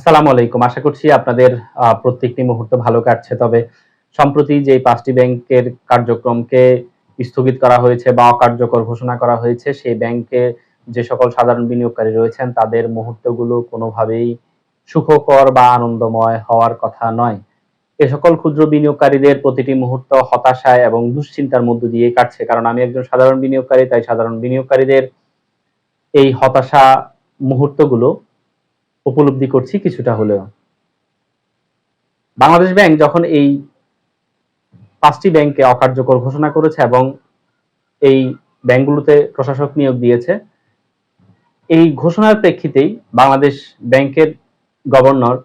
আসসালামু আলাইকুম। আশা করছি আপনাদের প্রত্যেকটি মুহূর্ত ভালো কাটছে। তবে সম্প্রতি যে পাঁচটি ব্যাংকের কার্যক্রমকে স্থগিত করা হয়েছে বা অকার্যকর ঘোষণা করা হয়েছে, সেই ব্যাংকে যে সকল সাধারণ বিনিয়োগকারী রয়েছেন, তাদের মুহূর্তগুলো কোনোভাবেই সুখকর বা আনন্দময় হওয়ার কথা নয়। এ সকল ক্ষুদ্র বিনিয়োগকারীদের প্রতিটি মুহূর্ত হতাশায় এবং দুশ্চিন্তার মধ্য দিয়ে কাটছে। কারণ আমি একজন সাধারণ বিনিয়োগকারী, তাই সাধারণ বিনিয়োগকারীদের এই হতাশা মুহূর্তগুলো উপলব্ধি করছি কিছুটা হলেও। বাংলাদেশ ব্যাংক যখন এই পাঁচটি ব্যাংকে অকার্যকর ঘোষণা করেছে এবং এই ব্যাংকগুলোতে প্রশাসক নিয়োগ দিয়েছে, এই ঘোষণার প্রেক্ষিতেই বাংলাদেশ ব্যাংকের গভর্নর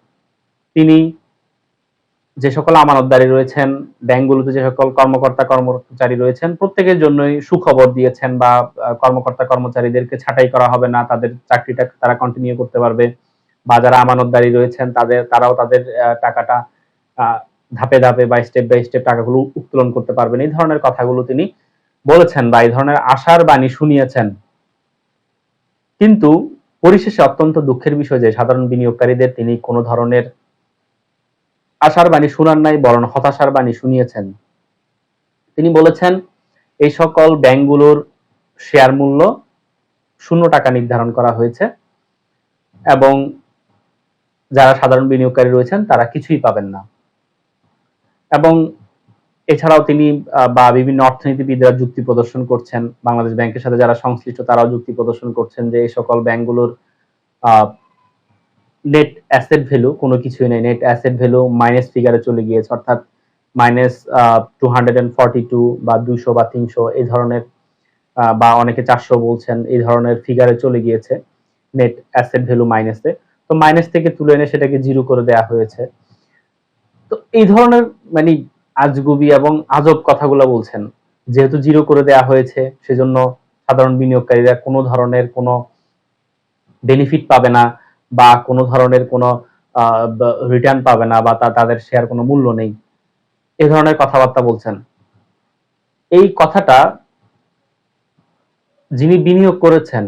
তিনি যে সকল আমানতদারী রয়েছেন, ব্যাংকগুলোতে যে সকল কর্মকর্তা কর্মচারী রয়েছেন, প্রত্যেকের জন্যই সুখবর দিয়েছেন বা কর্মকর্তা কর্মচারীদেরকে ছাঁটাই করা হবে না, তাদের চাকরিটা তারা কন্টিনিউ করতে পারবে। বা যারা আমানতদারী রয়েছেন, তাদের, তারাও তাদের টাকাটা ধাপে ধাপে বা স্টেপ বাই স্টেপ টাকাগুলো উত্তোলন করতে পারবেন। এই ধরনের কথাগুলো তিনি বলেছেন বা এই ধরনের আশার বাণী শুনিয়েছেন। কিন্তু পরিশেষে অত্যন্ত দুঃখের বিষয় যে, সাধারণ বিনিয়োগকারীদের তিনি কোনো ধরনের আশার বাণী শুনান নাই, বরং হতাশার বাণী শুনিয়েছেন। তিনি বলেছেন, এই সকল ব্যাংকগুলোর শেয়ার মূল্য শূন্য টাকা নির্ধারণ করা হয়েছে এবং যারা সাধারণ বিনিয়োগকারী রয়েছেন, তারা কিছুই পাবেন না। এবং এছাড়াও তিনি বা বিভিন্ন অর্থনীতিবিদরা যুক্তি প্রদর্শন করছেন। বাংলাদেশ ব্যাংকের সাথে যারা সংশ্লিষ্ট, তারাও যুক্তি প্রদর্শন করছেন যে এই সকল ব্যাংকগুলোর নেট অ্যাসেট ভ্যালু কোনো কিছুই নেই। নেট অ্যাসেট ভ্যালু মাইনাস ফিগারে চলে গিয়েছে। অর্থাৎ minus two hundred and forty two বা দুইশো বা তিনশো এই ধরনের বা অনেকে চারশো বলছেন, এই ধরনের ফিগারে চলে গিয়েছে নেট অ্যাসেট ভ্যালু মাইনাসে তো মাইনাস থেকে তুলে এনে সেটাকে জিরো করে দেওয়া হয়েছে। তো এই ধরনের মানে আজগুবি এবং আজব কথাগুলো বলছেন। যেহেতু জিরো করে দেওয়া হয়েছে, সেজন্য সাধারণ বিনিয়োগকারীরা কোনো ধরনের কোনো বেনিফিট পাবে না বা কোনো ধরনের কোনো রিটার্ন পাবে না বা তাদের শেয়ার কোনো মূল্য নেই। এ ধরনের কথাবার্তা বলছেন। এই কথাটা যিনি বিনিয়োগ করেছেন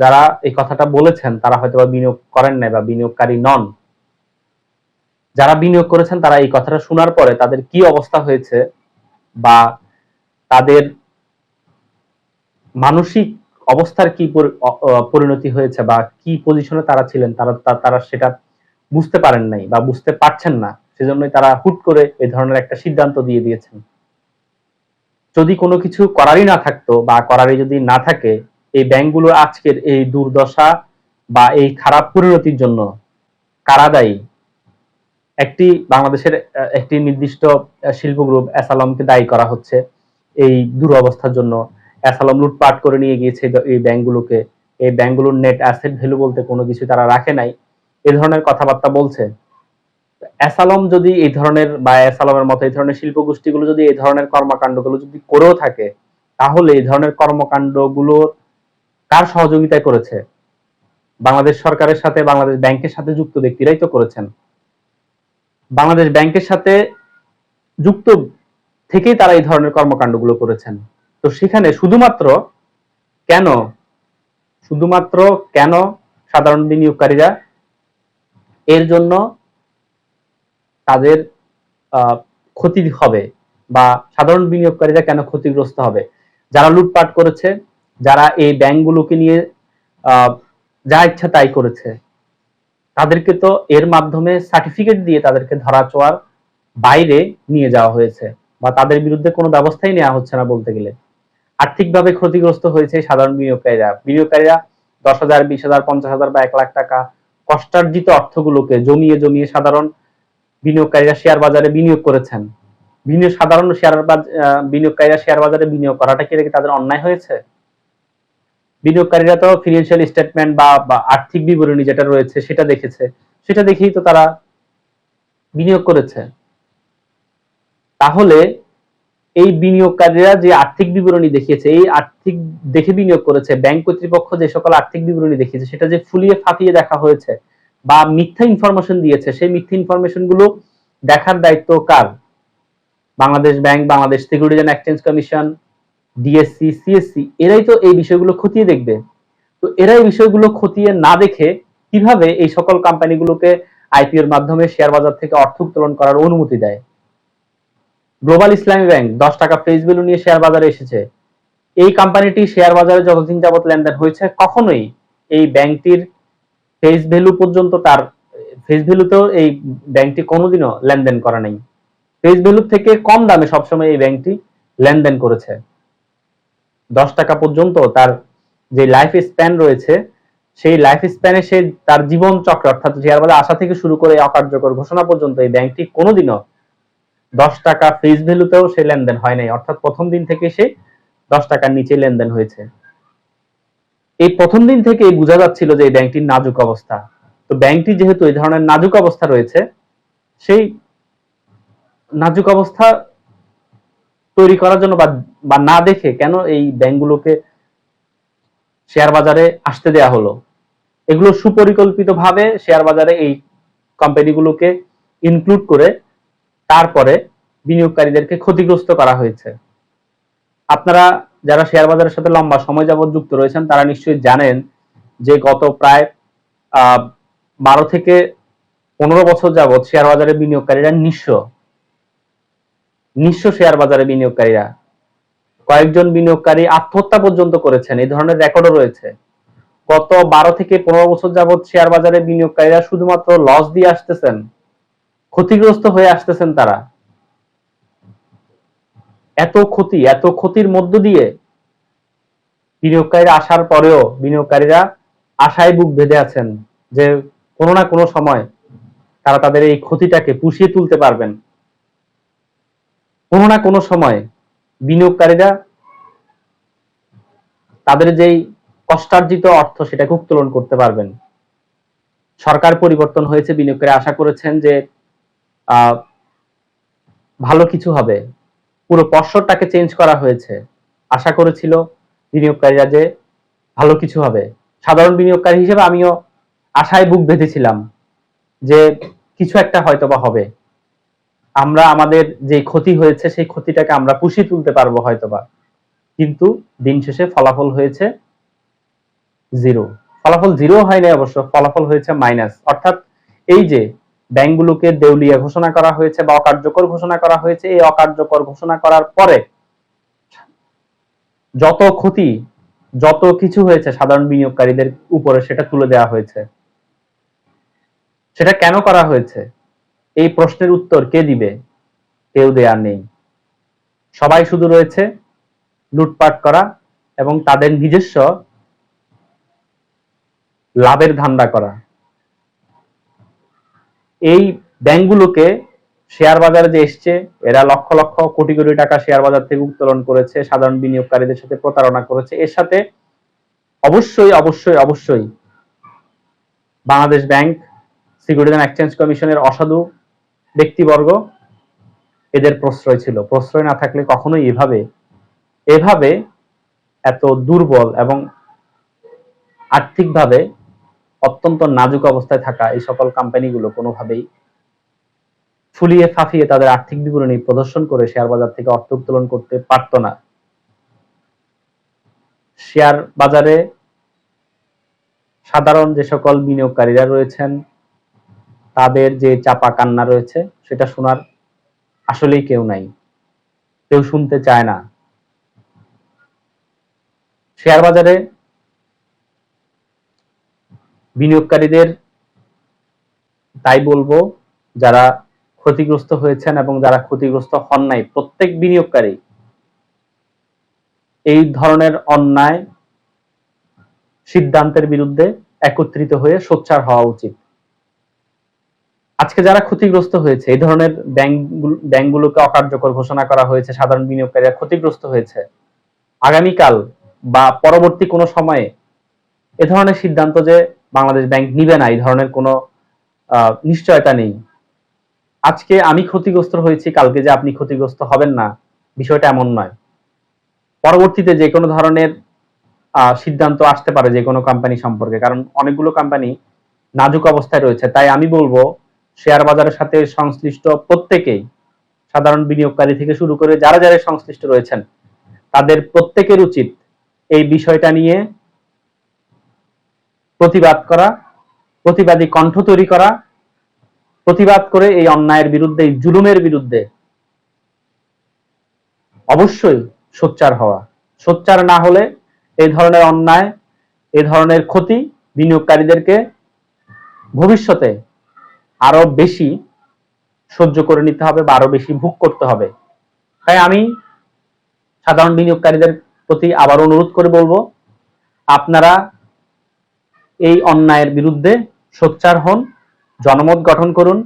যারা এই কথাটা বলেছেন, তারা হয়তো বা বিনিয়োগ করেন নাই বা বিনিয়োগকারী নন। যারা বিনিয়োগ করেছেন, তারা এই কথাটা শোনার পরে তাদের কি অবস্থা হয়েছে বা তাদের মানসিক অবস্থার কি পরিণতি হয়েছে বা কি পজিশনে তারা ছিলেন, তারা তারা সেটা বুঝতে পারেন নাই বা বুঝতে পারছেন না, সেজন্যই তারা হুট করে এই ধরনের একটা সিদ্ধান্ত দিয়ে দিয়েছেন। যদি কোনো কিছু করারই না থাকতো বা করারই যদি না থাকে এই ব্যাংকগুলোর আজকের এই দুর্দশা বা এই খারাপ পরিণতির জন্য কারা দায়ী একটি বাংলাদেশের একটি নির্দিষ্ট শিল্প গ্রুপ অ্যাসালমকে দায়ী করা হচ্ছে। এই দুরবস্থার জন্য অ্যাসালম লুটপাট করে নিয়ে গিয়েছে এই- ব্যাংকগুলোকে। এই ব্যাংকগুলোর নেট অ্যাসেট ভ্যালু বলতে কোনো কিছু তারা রাখে নাই। এ ধরনের কথাবার্তা বলছে। অ্যাসালম যদি এই ধরনের বা অ্যাসালমের মতো এই ধরনের শিল্প গোষ্ঠীগুলো যদি এই ধরনের কর্মকাণ্ডগুলো যদি করেও থাকে, তাহলে এই ধরনের কর্মকাণ্ডগুলো কার সহযোগিতায় করেছে? বাংলাদেশ সরকারের সাথে, বাংলাদেশ ব্যাংকের সাথে যুক্ত ব্যক্তিরাই তো করেছেন। বাংলাদেশ ব্যাংকের সাথে যুক্ত থেকেই তারা এই ধরনের কর্মকাণ্ডগুলো করেছেন। তো সেখানে শুধুমাত্র কেন শুধুমাত্র কেন সাধারণ বিনিয়োগকারীরা এর জন্য তাদের ক্ষতি হবে বা সাধারণ বিনিয়োগকারীরা কেন ক্ষতিগ্রস্ত হবে? যারা লুটপাট করেছে যারা এই ব্যাংকগুলোকে নিয়ে যা ইচ্ছা তাই করেছে, তাদেরকে তো এর মাধ্যমে সার্টিফিকেট দিয়ে তাদেরকে ধরা ছোঁয়ার বাইরে নিয়ে যাওয়া হয়েছে বা তাদের বিরুদ্ধে কোনো ব্যবস্থাই নেওয়া হচ্ছে না বলতে গেলে। আর্থিকভাবে ক্ষতিগ্রস্ত হয়েছে সাধারণ বিনিয়োগকারীরা। বিনিয়োগকারীরা দশ হাজার, বিশ হাজার, পঞ্চাশ হাজার বা এক লাখ টাকা কষ্টার্জিত অর্থগুলোকে জমিয়ে জমিয়ে সাধারণ বিনিয়োগকারীরা শেয়ার বাজারে বিনিয়োগ করেছেন। বিনিয়োগ, সাধারণ শেয়ার বিনিয়োগকারীরা শেয়ার বাজারে বিনিয়োগ করাটা কি তাদের অন্যায় হয়েছে? বিনিয়োগকারীরা তো ফিনান্সিয়াল স্টেটমেন্ট বা আর্থিক বিবরণী যেটা রয়েছে সেটা দেখেছে। সেটা দেখেই তো তারা বিনিয়োগ করেছে। তাহলে এই বিনিয়োগকারীরা যে আর্থিক বিবরণী দেখিয়েছে, এই আর্থিক দেখে বিনিয়োগ করেছে, ব্যাংক কর্তৃপক্ষ যে সকল আর্থিক বিবরণী দেখিয়েছে, সেটা যে ফুলিয়ে ফাঁপিয়ে দেখা হয়েছে বা মিথ্যা ইনফরমেশন দিয়েছে, সেই মিথ্যা ইনফরমেশনগুলো দেখার দায়িত্ব কার? Bangladesh bank, Bangladesh securities and exchange commission DSC CSC এরাই তো এই বিষয়গুলো খতিয়ে দেখবে। তো এরা এই বিষয়গুলো খতিয়ে না দেখে কীভাবে এই সকল কোম্পানিগুলোকে আইপিওর মাধ্যমে শেয়ার বাজার থেকে অর্থ উত্তোলন করার অনুমতি দেয়? গ্লোবাল ইসলামী ব্যাংক দশ টাকা ফেস ভ্যালু নিয়ে শেয়ার বাজারে এসেছে। এই কোম্পানিটি শেয়ার বাজারে যতদিন যাবত লেনদেন হয়েছে, কখনোই এই ব্যাংকটির ফেস ভ্যালু পর্যন্ত তার ফেস ভ্যালুতেও এই ব্যাংকটি কোনোদিনও লেনদেন করা নেই। ফেস ভ্যালু থেকে কম দামে সবসময় এই ব্যাংকটি লেনদেন করেছে। দশ টাকা পর্যন্ত তার যে লাইফ স্প্যান রয়েছে, সেই লাইফ স্প্যানে সে তার জীবন চক্র, অর্থাৎ শেয়ার বাজারে আসা থেকে শুরু করে অকার্যকর ঘোষণা পর্যন্ত এই ব্যাংকটি কোনোদিনও দশ টাকা ফেস ভ্যালুতেও সে লেনদেন হয় নাই। অর্থাৎ প্রথম দিন থেকে সে দশ টাকার নিচে লেনদেন হয়েছে। এই প্রথম দিন থেকেই বোঝা যাচ্ছিল যে এই ব্যাংকটির নাজুক অবস্থা। তো ব্যাংকটি যেহেতু এই ধরনের নাজুক অবস্থা রয়েছে, সেই নাজুক অবস্থা তৈরি করার জন্য বা না দেখে কেন এই ব্যাংকগুলোকে শেয়ার বাজারে আসতে দেয়া হলো? এগুলো সুপরিকল্পিতভাবে শেয়ার বাজারে এই কোম্পানিগুলোকে ইনক্লুড করে তারপরে বিনিয়োগকারীদেরকে ক্ষতিগ্রস্ত করা হয়েছে। আপনারা যারা শেয়ার বাজারের সাথে লম্বা সময় যাবত যুক্ত রয়েছেন, তারা নিশ্চয়ই জানেন যে গত প্রায় বারো থেকে পনেরো বছর যাবত শেয়ার বাজারে বিনিয়োগকারীরা নিঃস্ব। নিঃস্ব শেয়ার বাজারে বিনিয়োগকারীরা। কয়েকজন বিনিয়োগকারী আত্মহত্যা পর্যন্ত করেছেন, এই ধরনের রেকর্ডও রয়েছে। গত বারো থেকে পনেরো বছর যাবত শেয়ার বাজারে বিনিয়োগকারীরা শুধুমাত্র লস দিয়ে আসতেছেন, ক্ষতিগ্রস্ত হয়ে আসতেছেন তারা। এত ক্ষতি, এত ক্ষতির মধ্য দিয়ে বিনিয়োগকারীরা আসার পরেও বিনিয়োগকারীরা আশায় বুক বেঁধে আছেন যে কোনো না কোনো সময় তারা তাদের এই ক্ষতিটাকে পুষিয়ে তুলতে পারবেন। কোনো না কোনো সময় বিনিয়োগকারীরা তাদের যেই কষ্টার্জিত অর্থ সেটাকে উত্তোলন করতে পারবেন। সরকার পরিবর্তন হয়েছে, বিনিয়োগকারী আশা করেছেন যে ভালো কিছু হবে। পুরো পর্ষদটাকে চেঞ্জ করা হয়েছে। আশা করেছিল বিনিয়োগকারীরা যে ভালো কিছু হবে। সাধারণ বিনিয়োগকারী হিসেবে আমিও আশায় বুক বেঁধেছিলাম যে কিছু একটা হয়তো বা হবে। আমরা আমাদের যে ক্ষতি হয়েছে, সেই ক্ষতিটাকে আমরা পুষিয়ে তুলতে পারব হয়তোবা। কিন্তু দিন শেষে ফলাফল হয়েছে জিরো ফলাফল জিরো হয়নি অবশ্য, ফলাফল হয়েছে মাইনাস অর্থাৎ এই যে ব্যাংকগুলোকে দেউলিয়া ঘোষণা করা হয়েছে বা অকার্যকর ঘোষণা করা হয়েছে, এই অকার্যকর ঘোষণা করার পরে যত ক্ষতি, যত কিছু হয়েছে সাধারণ বিনিয়োগকারীদের উপরে সেটা তুলে দেওয়া হয়েছে। সেটা কেন করা হয়েছে? এই প্রশ্নের উত্তর কে দিবে? কেউ দেয়া নেই। সবাই শুধু রয়েছে লুটপাট করা এবং তাদের নিজস্ব লাভের ধান্দা করা। এই ব্যাংকগুলোকে শেয়ার বাজারে যে এসছে, এরা লক্ষ লক্ষ কোটি কোটি টাকা শেয়ার বাজার থেকে উত্তোলন করেছে, সাধারণ বিনিয়োগকারীদের সাথে প্রতারণা করেছে। এর সাথে অবশ্যই অবশ্যই অবশ্যই Bangladesh bank security and exchange কমিশনের অসাধু ব্যক্তিবর্গ এদের প্রশ্রয় ছিল। প্রশ্রয় না থাকলে কখনোই এভাবে এভাবে এত দুর্বল এবং আর্থিকভাবে অত্যন্ত নাজুক অবস্থায় থাকা এই সকল কোম্পানিগুলো কোনোভাবেই ফুলিয়ে ফাফিয়ে তাদের আর্থিক বিবরণী প্রদর্শন করে শেয়ার বাজার থেকে অর্থ উত্তোলন করতে পারত না। শেয়ার বাজারে সাধারণ যে সকল বিনিয়োগকারীরা রয়েছেন তাদের যে চাপা কান্না রয়েছে, সেটা শোনার আসলেই কেউ নাই। কেউ শুনতে চায় না। শেয়ার বাজারে বিনিয়োগকারীদের, তাই বলব, যারা ক্ষতিগ্রস্ত হয়েছেন এবং যারা ক্ষতিগ্রস্ত হন নাই, প্রত্যেক বিনিয়োগকারী এই ধরনের অন্যায় সিদ্ধান্তের বিরুদ্ধে একত্রিত হয়ে সোচ্চার হওয়া উচিত। আজকে যারা ক্ষতিগ্রস্ত হয়েছে, এই ধরনের ব্যাংক ব্যাংকগুলোকে অকার্যকর ঘোষণা করা হয়েছে, সাধারণ বিনিয়োগকারীরা ক্ষতিগ্রস্ত হয়েছে, আগামীকাল বা পরবর্তী কোনো সময়ে এ ধরনের সিদ্ধান্ত যে বাংলাদেশ ব্যাংক নিবে না, এই ধরনের কোনো নিশ্চয়তা নেই। আজকে আমি ক্ষতিগ্রস্ত হয়েছি, কালকে যে আপনি ক্ষতিগ্রস্ত হবেন না, বিষয়টা এমন নয়। পরবর্তীতে যে কোনো ধরনের সিদ্ধান্ত আসতে পারে যে কোনো কোম্পানি সম্পর্কে, কারণ অনেকগুলো কোম্পানি নাজুক অবস্থায় রয়েছে। তাই আমি বলব শেয়ার বাজারের সাথে সংশ্লিষ্ট প্রত্যেকেই সাধারণ বিনিয়োগকারী থেকে শুরু করে যারা যারা সংশ্লিষ্ট রয়েছেন, তাদের প্রত্যেকের উচিত এই বিষয়টা নিয়ে প্রতিবাদ করা, প্রতিবাদী কণ্ঠ তৈরি করা, প্রতিবাদ করে এই অন্যায়ের বিরুদ্ধে, এই জুলুমের বিরুদ্ধে অবশ্যই সোচ্চার হওয়া। সোচ্চার না হলে এই ধরনের অন্যায়, এই ধরনের ক্ষতি বিনিয়োগকারীদেরকে ভবিষ্যতে আরও বেশি সহ্য করে নিতে হবে বা আরও বেশি ভোগ করতে হবে। তাই আমি সাধারণ বিনিয়োগকারীদের প্রতি আবার অনুরোধ করে বলব, আপনারা এই অন্যায়ের বিরুদ্ধে সোচ্চার হন, জনমত গঠন করুন,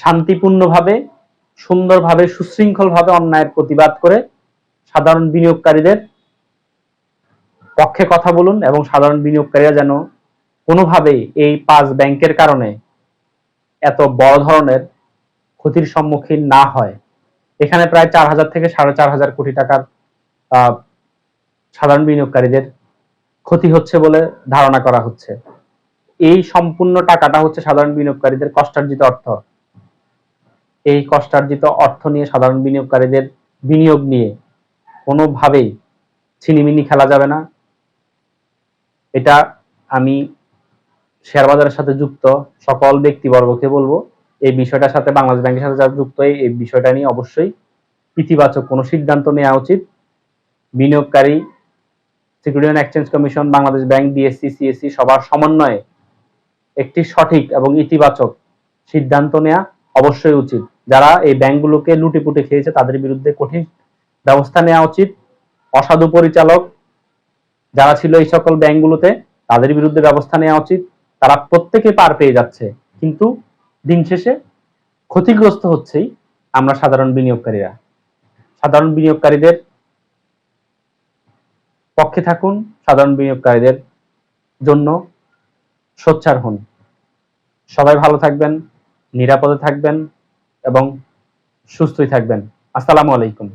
শান্তিপূর্ণভাবে, সুন্দরভাবে, সুশৃঙ্খলভাবে অন্যায়ের প্রতিবাদ করে সাধারণ বিনিয়োগকারীদের পক্ষে কথা বলুন এবং সাধারণ বিনিয়োগকারীরা যেন কোনোভাবেই এই পাঁচ ব্যাংকের কারণে এত বড় ধরনের ক্ষতির সম্মুখীন না হয়। এখানে প্রায় চার হাজার থেকে সাড়ে চার হাজার কোটি টাকার সাধারণ বিনিয়োগকারীদের ক্ষতি হচ্ছে বলে ধারণা করা হচ্ছে। এই সম্পূর্ণ টাকাটা হচ্ছে সাধারণ বিনিয়োগকারীদের কষ্টার্জিত অর্থ। এই কষ্টার্জিত অর্থ নিয়ে সাধারণ বিনিয়োগকারীদের বিনিয়োগ নিয়ে কোনোভাবেই ছিনিমিনি খেলা যাবে না। এটা আমি শেয়ার বাজারের সাথে যুক্ত সকল ব্যক্তিবর্গকে বলব, এই বিষয়টার সাথে বাংলাদেশ ব্যাংকের সাথে যারা যুক্ত, এই বিষয়টা নিয়ে অবশ্যই ইতিবাচক কোনো সিদ্ধান্ত নেওয়া উচিত। বিনিয়োগকারী security and exchange commission Bangladesh bank BSC CSC সবার সমন্বয়ে একটি সঠিক এবং ইতিবাচক সিদ্ধান্ত নেওয়া অবশ্যই উচিত। যারা এই ব্যাংকগুলোকে লুটেপুটে খেয়েছে, তাদের বিরুদ্ধে কঠিন ব্যবস্থা নেওয়া উচিত। অসাধু পরিচালক যারা ছিল এই সকল ব্যাংকগুলোতে, তাদের বিরুদ্ধে ব্যবস্থা নেওয়া উচিত। তারা প্রত্যেকে পার পেয়ে যাচ্ছে। কিন্তু দিন শেষে ক্ষতিগ্রস্ত হচ্ছেই আমরা সাধারণ বিনিয়োগকারীরা। সাধারণ বিনিয়োগকারীদের পক্ষে থাকুন, সাধারণ বিনিয়োগকারীদের জন্য সোচ্চার হন। সবাই ভালো থাকবেন, নিরাপদে থাকবেন এবং সুস্থই থাকবেন। আসসালামু আলাইকুম।